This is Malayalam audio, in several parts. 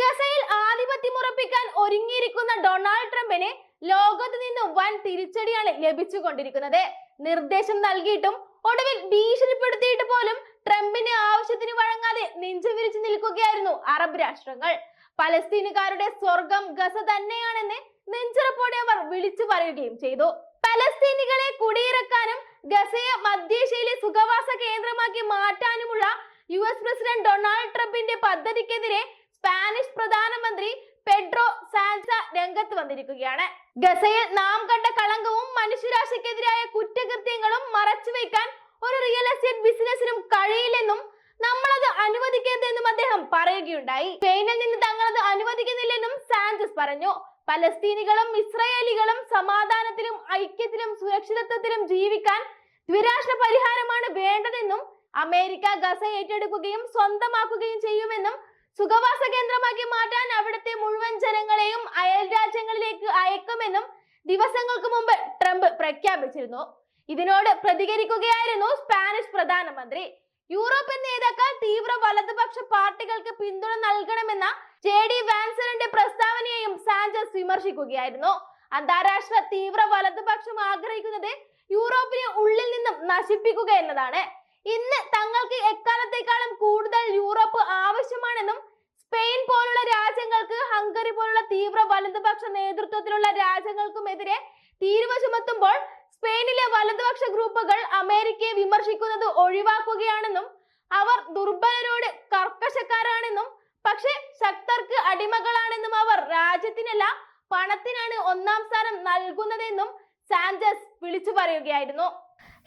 ഗസയിൽ ആധിപത്യം ഉറപ്പിക്കാൻ ഒരുങ്ങിയിരിക്കുന്ന ഡൊണാൾഡ് ട്രംപിന് ലോകത്ത് നിന്ന് വൻ തിരിച്ചടിയാണ് ലഭിച്ചുകൊണ്ടിരിക്കുന്നത്. നിർദ്ദേശം നൽകിയിട്ടും ഒടുവിൽ ഭീഷണിപ്പെടുത്തിയിട്ട് പോലും ട്രംപിന്റെ ആവശ്യത്തിന് വഴങ്ങാതെ നെഞ്ചുവിരിച്ചു നിൽക്കുകയായിരുന്നു അറബ് രാഷ്ട്രങ്ങൾ. പലസ്തീനുകാരുടെ സ്വർഗം ഗസ തന്നെയാണെന്ന് നെഞ്ചുറപ്പോടെ അവർ വിളിച്ചു പറയുകയും ചെയ്തു. പലസ്തീനികളെ കുടിയിറക്കാനും ഗസയെ മധ്യേഷ്യയിലെ സുഖവാസ കേന്ദ്രമാക്കി മാറ്റാനുമുള്ള യു എസ് പ്രസിഡന്റ് ഡൊണാൾഡ് ട്രംപിന്റെ പദ്ധതിക്കെതിരെ സ്പാനിഷ് പ്രധാനമന്ത്രി പെഡ്രോ സാൻസ രംഗത്ത് വന്നിരിക്കുകയാണ്. ഗസയിൽ നാം കണ്ട കളങ്കവും മനുഷ്യരാശിക്കെതിരായ കുറ്റകൃത്യങ്ങളും മറച്ചുവെക്കാൻ ഒരു റിയൽ എസ്റ്റേറ്റ് ബിസിനസിനും കഴിയില്ലെന്നും നമ്മളത് അനുവദിക്കരുതെന്നും അദ്ദേഹം പറയുകയുണ്ടായി. സ്പെയിനിൽ നിന്ന് തങ്ങളത് അനുവദിക്കുന്നില്ലെന്നും സാൻസസ് പറഞ്ഞു. പലസ്തീനികളും ഇസ്രയേലികളും സമാധാനത്തിലും ഐക്യത്തിലും സുരക്ഷിതത്വത്തിലും ജീവിക്കാൻ ദ്വിരാഷ്ട്ര പരിഹാരമാണ് വേണ്ടതെന്നും അമേരിക്ക ഗസ ഏറ്റെടുക്കുകയും സ്വന്തമാക്കുകയും ചെയ്യുമെന്നും സുഖവാസ കേന്ദ്രമാക്കി മാറ്റാൻ അവിടുത്തെ മുഴുവൻ ജനങ്ങളെയും അയൽ രാജ്യങ്ങളിലേക്ക് അയക്കുമെന്നും ദിവസങ്ങൾക്ക് മുമ്പ് ട്രംപ് പ്രഖ്യാപിച്ചിരുന്നു. ഇതിനോട് പ്രതികരിക്കുകയായിരുന്നു സ്പാനിഷ് പ്രധാനമന്ത്രി. യൂറോപ്യൻ നേതാക്കൾ തീവ്ര വലതുപക്ഷ പാർട്ടികൾക്ക് പിന്തുണ നൽകണമെന്ന ജെ ഡി വാൻസറിന്റെ പ്രസ്താവനയെയും സാഞ്ചസ് വിമർശിക്കുകയായിരുന്നു. അന്താരാഷ്ട്ര തീവ്ര വലതുപക്ഷം ആഗ്രഹിക്കുന്നത് യൂറോപ്പിനെ ഉള്ളിൽ നിന്നും നശിപ്പിക്കുക എന്നതാണ്. ഇന്ന് തങ്ങൾക്ക് എക്കാലത്തേക്കാളും കൂടുതൽ യൂറോപ്പ് ആവശ്യമാണെന്നും സ്പെയിൻ പോലുള്ള രാജ്യങ്ങൾക്ക് ഹംഗറി പോലുള്ള തീവ്ര വലതുപക്ഷ നേതൃത്വത്തിലുള്ള രാജ്യങ്ങൾക്കുമെതിരെ തീരുവ ചുമത്തുമ്പോൾ സ്പെയിനിലെ വലതുപക്ഷ ഗ്രൂപ്പുകൾ അമേരിക്കയെ വിമർശിക്കുന്നത് ഒഴിവാക്കുകയാണെന്നും അവർ ദുർബലരോട് കർക്കശക്കാരാണെന്നും പക്ഷെ ശക്തർക്ക് അടിമകളാണെന്നും അവർ രാജ്യത്തിനല്ല പണത്തിനാണ് ഒന്നാം സ്ഥാനം നൽകുന്നതെന്നും സാഞ്ചസ് വിളിച്ചു പറയുകയായിരുന്നു.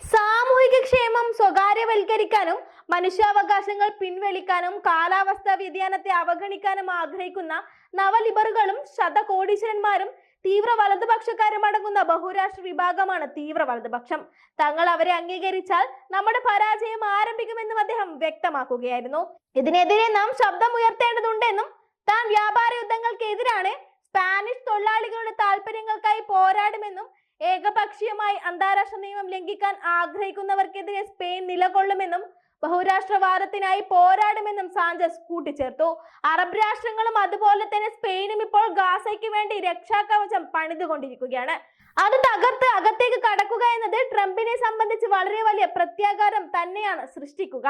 സാമൂഹിക ക്ഷേമം സ്വകാര്യവൽക്കരിക്കാനും മനുഷ്യാവകാശങ്ങൾ പിൻവലിക്കാനും കാലാവസ്ഥാ വ്യതിയാനത്തെ അവഗണിക്കാനും ആഗ്രഹിക്കുന്ന നവലിബറുകളും ശതകോടീശ്വരന്മാരും തീവ്ര വലതുപക്ഷക്കാരും അടങ്ങുന്ന ബഹുരാഷ്ട്ര വിഭാഗമാണ് തീവ്ര വലതുപക്ഷം. തങ്ങൾ അവരെ അംഗീകരിച്ചാൽ നമ്മുടെ പരാജയം ആരംഭിക്കുമെന്നും അദ്ദേഹം വ്യക്തമാക്കുകയായിരുന്നു. ഇതിനെതിരെ നാം ശബ്ദം ഉയർത്തേണ്ടതുണ്ടെന്നും താൻ വ്യാപാര യുദ്ധങ്ങൾക്കെതിരാണ് സ്പാനിഷ് തൊഴിലാളികളുടെ താല്പര്യങ്ങൾക്കായി പോരാടുമെന്നും ഏകപക്ഷീയമായി അന്താരാഷ്ട്ര നിയമം ലംഘിക്കാൻ ആഗ്രഹിക്കുന്നവർക്കെതിരെ സ്പെയിൻ നിലകൊള്ളുമെന്നും ബഹുരാഷ്ട്രവാദത്തിനായി പോരാടുമെന്നും സാഞ്ചസ് കൂട്ടിച്ചേർത്തു. അറബ് രാഷ്ട്രങ്ങളും അതുപോലെ തന്നെ സ്പെയിനും ഇപ്പോൾ ഗാസയ്ക്ക് വേണ്ടി രക്ഷാകവചം പണിതുകൊണ്ടിരിക്കുകയാണ്. അത് തകർത്ത് അകത്തേക്ക് കടക്കുക എന്നത് ട്രംപിനെ സംബന്ധിച്ച് വളരെ വലിയ പ്രത്യാഘാതം തന്നെയാണ് സൃഷ്ടിക്കുക.